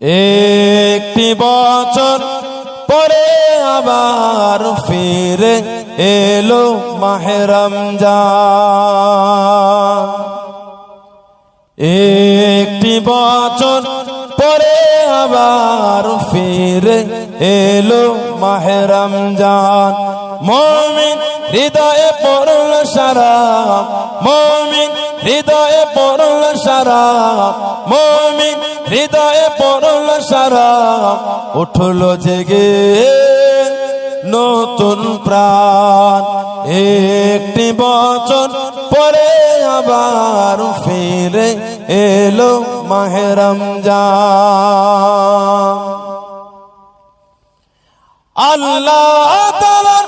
একটি বছর পরে আবার ফিরে এলো মাহেরম যা একটি বছর পরে আবার ফিরে এলো মাহেরম জান। মমিন হৃদয়ে পড়ল সারা মমিন হৃদয়ে পড়ল সারা মমিন হৃদয়ে পড়ল সারা, উঠল জেগে নতুন প্রাণ। একটি বছর পরে আবার ফিরে এলো মাহেরম যা আল্লাহ তালার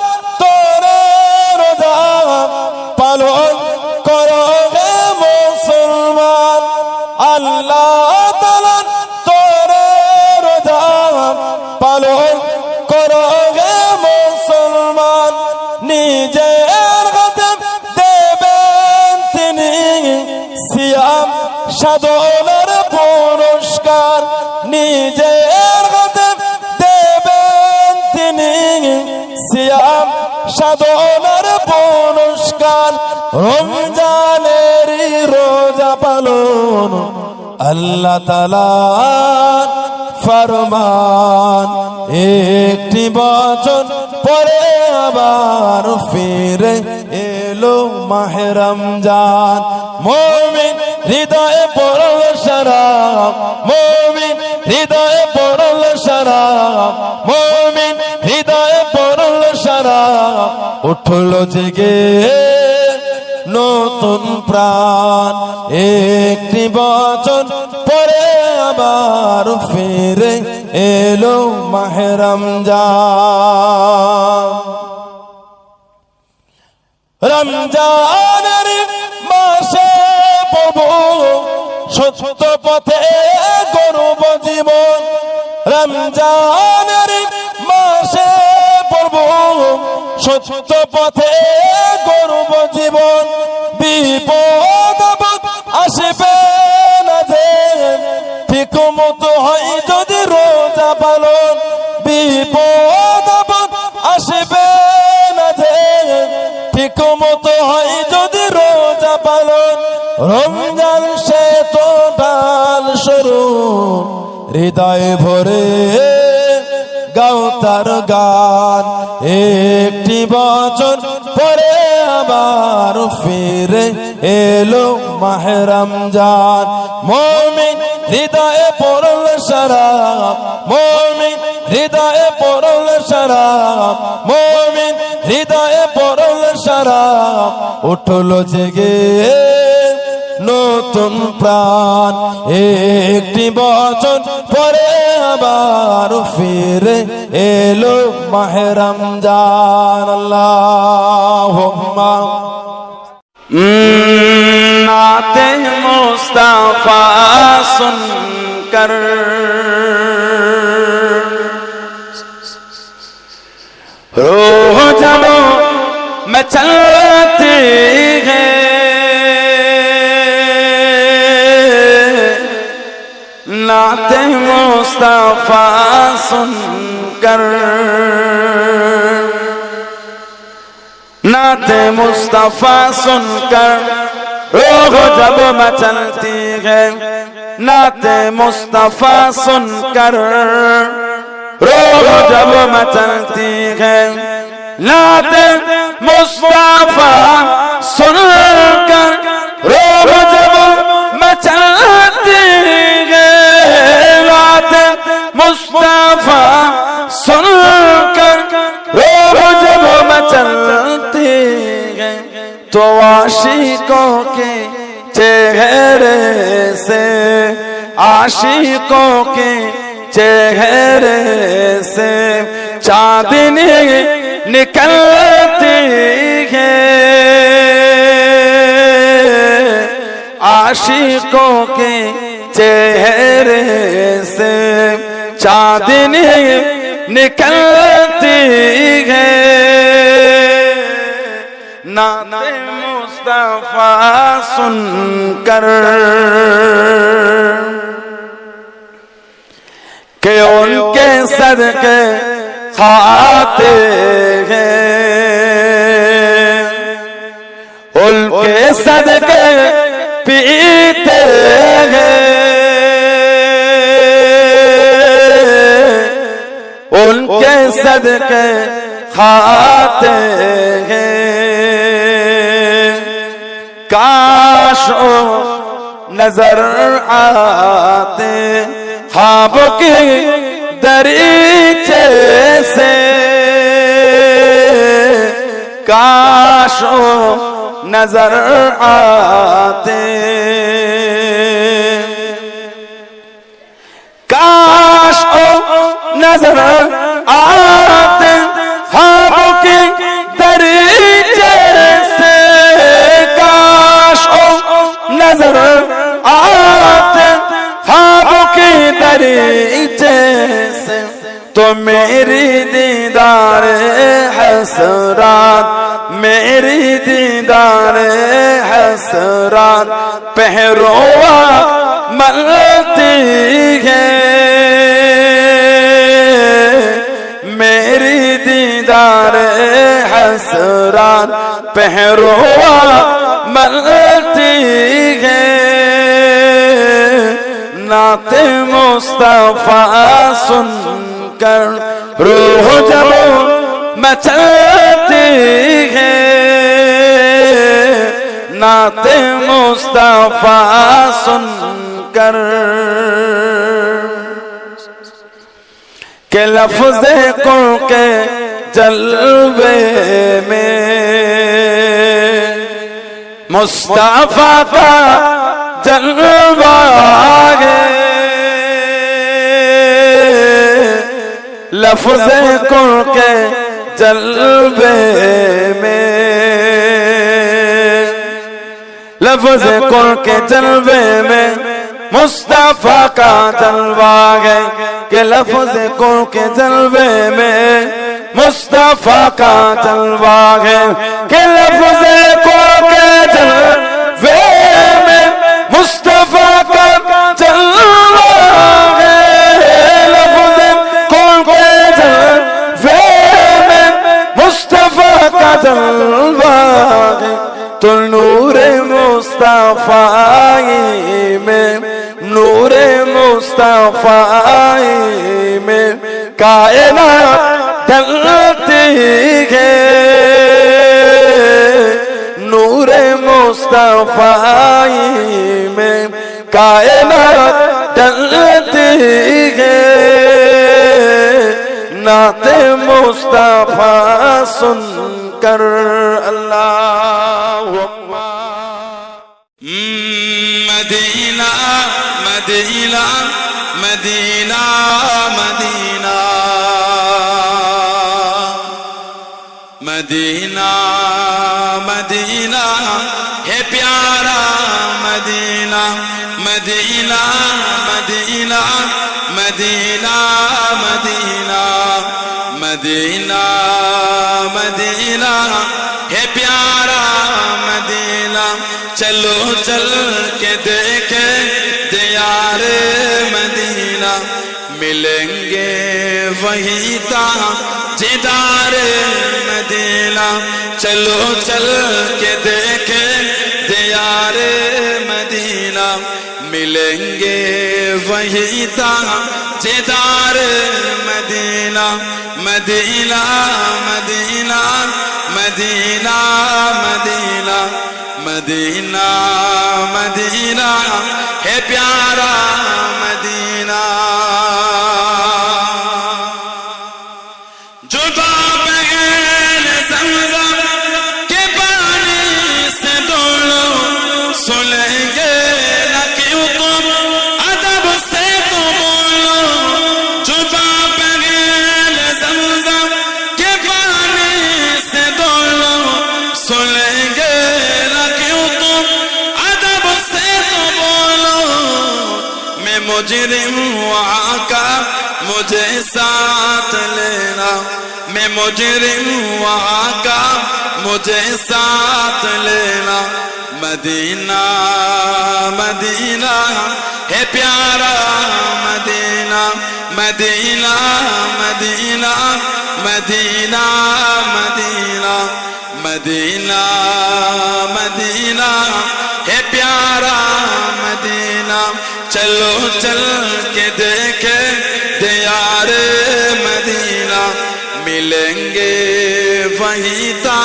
সাধনের পুরস্কার। রমজানের রোজা পালন আল্লাহ তালার ফরমান। একটি বছর পরে আবার ফিরে এলো মাহেরম জান মমিন হৃদয়ে পড়ল সারা, মমিন হৃদয়ে পড়ল সারা উঠল জেগে নতুন প্রাণ। একটি বছর পরে আবার ফিরে এলো মাহেরম যা রমজানের মাসে প্রভু সত্য পথে গরব জীবন। রমজানের সত্য পথে গরব জীবন, বিপদ আসবে না ঠিক মতো হয় যদি রোজা পালন, বিপদ আসবে না ঠিক মতো হয় যদি রোজা পালন, রমজান সে তো ডাল সরু হৃদয় ভরে গাও তার গান। একটি বছর পরে আবার ফিরে এলো মাহেরম জান। মমিন হৃদয়ে পড়ল সারা মমিন হৃদয়ে পড়ল সারা মমিন হৃদয়ে পড়ল সারা উঠল জেগে نو تم پران ایک بار فرو محرم جار مست کر چل नाते मुस्तफा सुनकर नाते मुस्तफा सुनकर रोह जब मचलती है नाते मुस्तफा सुनकर रोह जब मचलती है नाते मुस्तफा सुनकर عاشقوں کے چہرے سے، عاشقوں کے چہرے سے چاندنی نکلتی ہے۔ عاشقوں کے چہرے سے چاندنی نکلتی ہے۔ نعت مصطفیٰ سن کر کہ ان کے صدقے کھاتے ہیں۔ ان کے صدقے پیتے ہیں۔ ان کے صدقے کھاتے ہیں کاش نظر آتے ہاں خواب کے دریچے سے کاش نظر آتے کاش نظر آتے سے تو میری دیدار حسرات، میری دیدار حسرات پہروا ملتی ہے۔ میری دیدار حسرات پہروا ملتی نعت مصطفیٰ سن کر روح جب مچاتی ہے۔ نعت مصطفیٰ سن کر کہ لفظ قر کے جلوے میں مصطفیٰ کا جلوہ लफ्ज को के जलवे में लफ्ज को के जलवे में मुस्तफा का जलवा है के लफ्ज को के जलवे में मुस्तफा का जलवा है के लफ्ज को के जलवे में मुस्तफा मुस्तफाई में नूर मुस्तफाई में कायना ढलती है नूर मुस्तफाई में कायना ढलती है नाते मुस्तफा सुनकर अल्लाह مدینہ مدینہ مدینہ۔ مدینہ مدینہ، ہے پیارا مدینہ مدینہ مدینہ مدینہ مدینہ۔ مدینہ مدینہ، ہے پیارا مدینہ۔ چلو چل کے دے ملیں گے وہی تا جدار مدینہ۔ چلو، چل کے دیکھیں دیار مدینہ۔ ملیں گے وہی تا جدار مدینہ۔ مدینہ مدینہ مدینہ مدینہ۔ مدینہ مدینہ۔ ہے پیارا مدینہ۔ مجرم وہاں کا مجھے ساتھ لینا۔ میں مجرم وہاں کا مجھے ساتھ لینا۔ مدینہ مدینہ ہے پیارا مدینہ مدینہ مدینہ مدینہ مدینہ مدینہ مدینہ ہے پیارا مدینہ۔ چلو چل کے دیکھے دیار مدینہ ملیں گے وہی تا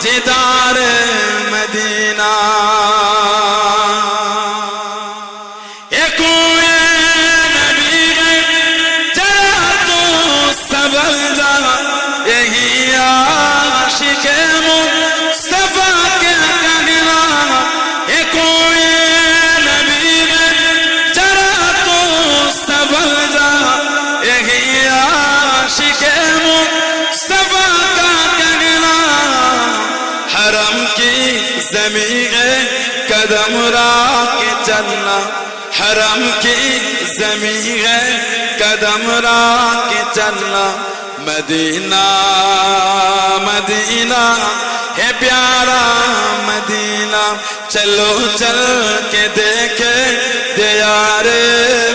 جدار حرم کی زمین ہے، قدم را کے چلنا مدینہ مدینہ۔ ہے پیارا مدینہ، چلو چل کے دیکھے دیار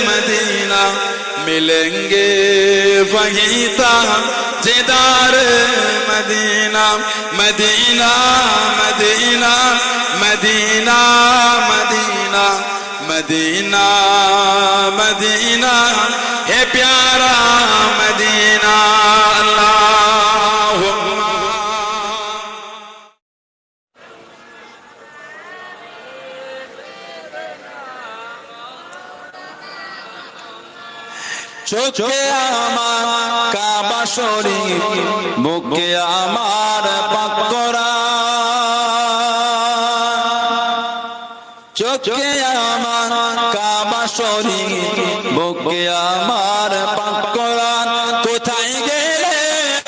مدینہ۔ ملیں گے وہیں جدار مدینہ۔ مدینہ مدینہ مدینہ مدینہ۔ মদিনা মদিনা হে প্যারা মদিনা চোখে আমার কাবা শরীফ মুখে আমার পাক বুকে আমার কোথায় গেলে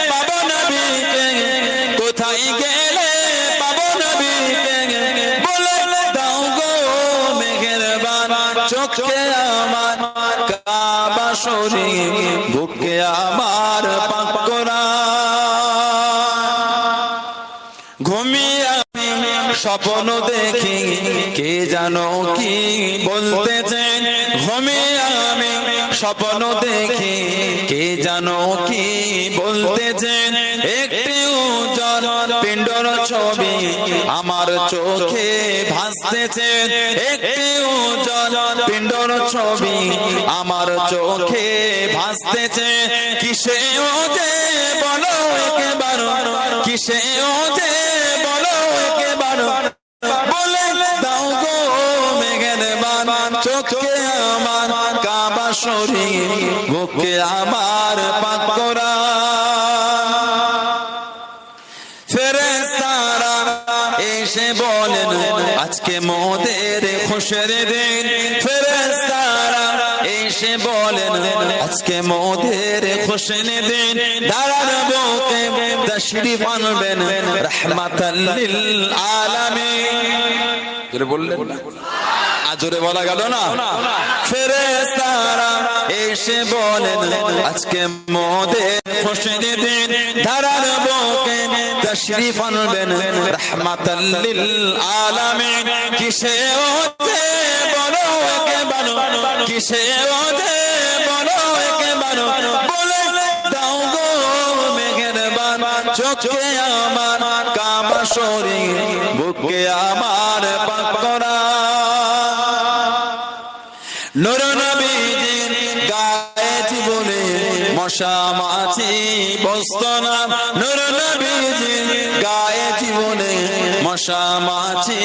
পাবো কোথায় গেলে পাবো বলে দাও গো মেহেরবান, চোখে আমার কাবা আমার ঘুমিয়ে স্বপ্ন দেখি, কে জানো কি বলতেছেন ঘুমিয়ে আমি স্বপ্ন দেখি, কে জানো কি বলতেছেন? একটি উজ্জ্বল পিণ্ডর ছবি আমার চোখে ভাসতেছে। একটি উজ্জ্বল পিণ্ডর ছবি আমার চোখে ভাসতেছে। কিসে ওজে বলো একেবার কিসে ওজে বলো শরীর বুকে আমার পাকরা এসে বলেন, আজকে খুশের দিন। এসে বলেন, আজকে খুশের দিন। রহমাতাল্লিল আলামিন। বললেন আজরে বলা গেল না? এসে বলেন, আজকে মোদের খুশির দিন। ধারার বুকে তশরিফ আনবেন, রহমাতাল্লিল আলামিন। কিসে ওতে বলো, একে বলো কিসে ওতে বলো, একে বলো বলে দাও গো মেহেরবান, চোখে আমার কাবা শরীর বুকে আমার পাকরা নুর মশা মাছি, বসত না নুর গায়ে জীবনে মশা মাছি,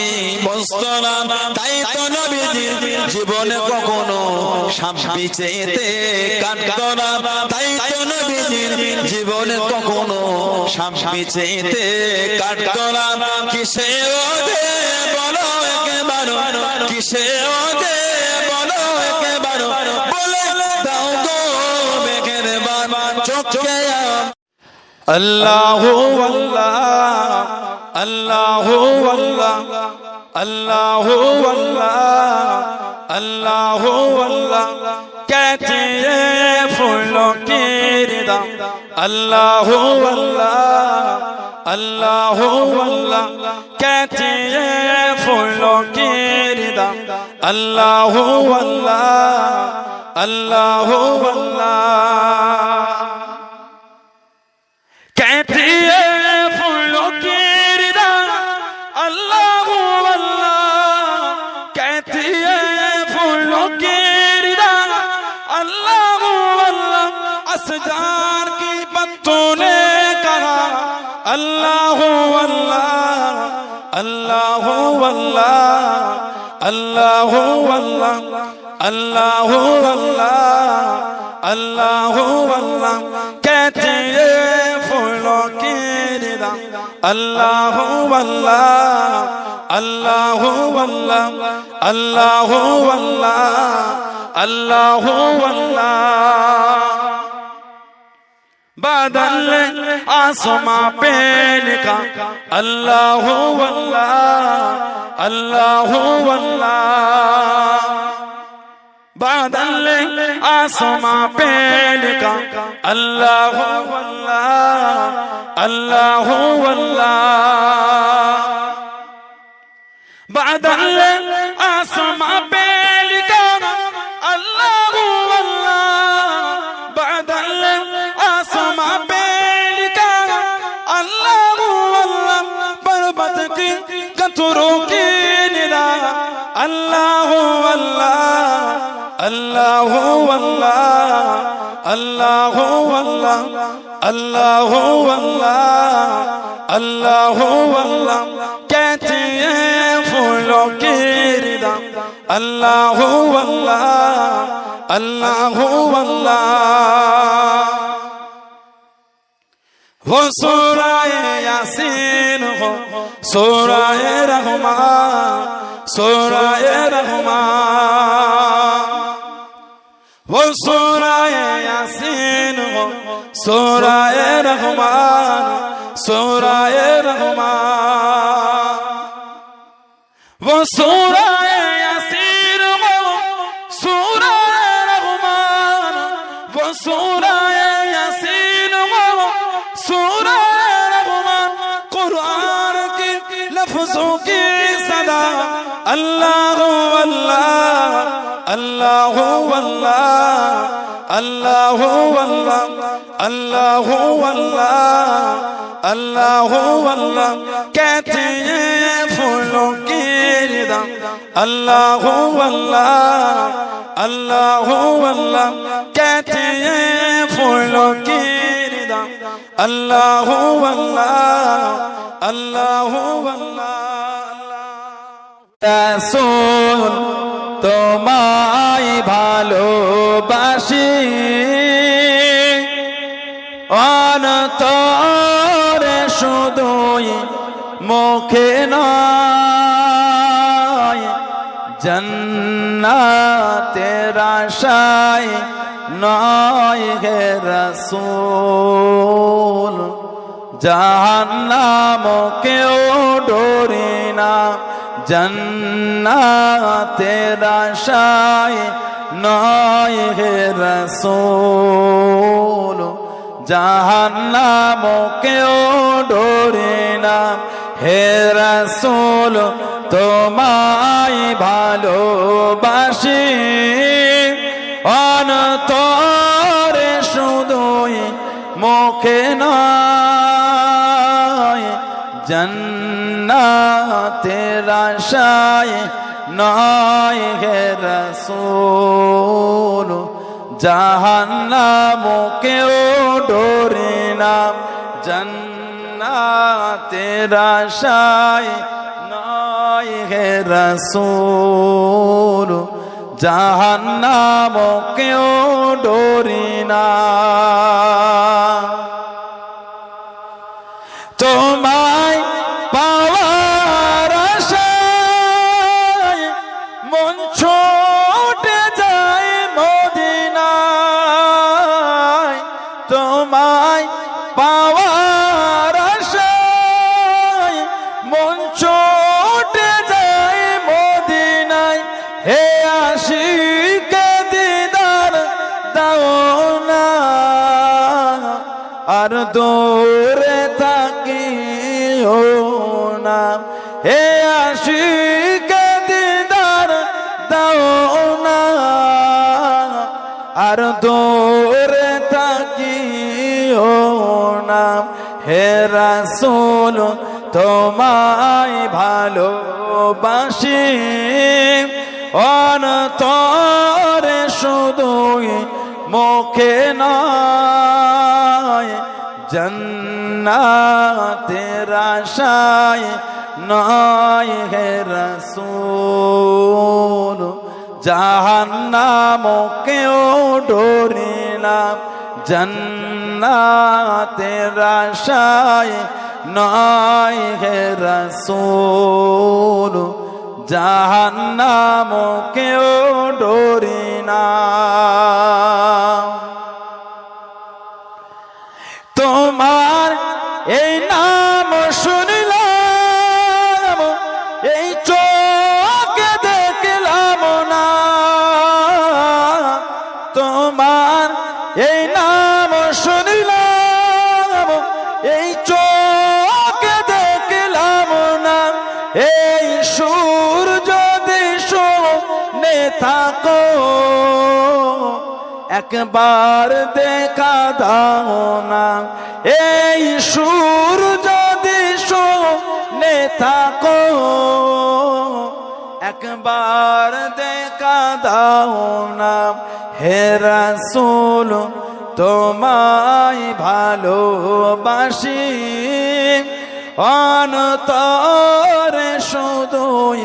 বসত না। তাই তো নবীজির জীবনে কখনো সাপ কাটত না। তাই তো জীবনে কখনো কাটত না। কিসে ওদে বলো একেবারে কিসে ওদে اللہ اللہ اللہ اللہ اللہ اللہ اللہ اللہ کہتے ہیں پھولوں کی ردا اللہ اللہ اللہ اللہ کہتے ہیں پھولوں کی ردا اللہ اللہ اللہ اللہ আল্লাহ আল্লাহ আল্লাহ আল্লাহ আল্লাহ আল্লাহ আল্লাহ আল্লাহ কেটে ফুলো কিরা আল্লাহ আল্লাহ আল্লাহ আল্লাহ আল্লাহ আল্লাহ আল্লাহ আল্লাহ। بدل آسما پین کا اللہ ہو اللہ اللہ ہو اللہ بدل آسما پین کا اللہ ہو اللہ اللہ ہو اللہ اللہ ہو اللہ اللہ ہو اللہ اللہ ہو اللہ اللہ ہو اللہ کہتے ہیں پھولوں کی ردا اللہ ہو اللہ اللہ ہو اللہ وہ سورائے یاسین ہو سورائے رحمان سورائے رحمان সোরায় রহমান সোরায় রহমান। ও সোরায় আসির সোরায় রহমান। ও সোরায় আসির সোরায় রহমান। কুরআন কে লফজোं की सदा अल्लाह अल्लाह अल्लाह अल्लाह আল্লাহ আল্লাহ আল্লাহ আল্লাহ আল্লাহ আল্লাহ কেতে ফুলো কের দাম। আল্লাহ আল্লাহ আল্লাহ আল্লাহ কেতে ফুলো কের দাম আল্লাহ আল্লাহ আল্লাহ আল্লাহ। রাসূল তোমায় ভালোবাসি। অনতরে শুধুই মুখে নয়, জন্নাতের আশায় নয় হে রসুল। জাহান্নাম কেউ ডোরে না জন্নাতের আশায় নয় হে রসুল। জাহান্নাম কেউ ডোরে না। হে রসুল, তোমায় ভালোবাসি। অনতরে শুধুই মুখে নয়। জন্নাতের আশায় নয় হে রসুল। জাহান্নাম কেউ ডোরে না। জন্নাতের আশায় নয় হে রসুল। জাহান্নাম কেউ ডোরে না। তোমায় তোমায় পাওয়ার আশায় মন চোটে যায় মদিনায়। হে আশিকে দিদার দাও না। আর দূরে রসুল তোমায় ভালোবাসি। অনতরে শুধুই মুখে নয়, জন্নাতের আশায় নয় হে রসুল। জাহান্নাম কেউ ডরিলাম, জন্নাতের আশায় নয় হে রসুল জাহান্নাম কেউ ডরি না। একবার দেখা দাও না এই সুর যদি শুনে থাকো, একবার দেখা দাও না হে রাসূল, তোমায় ভালোবাসি। অনতরে শুধুই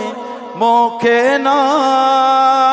মুখে নয়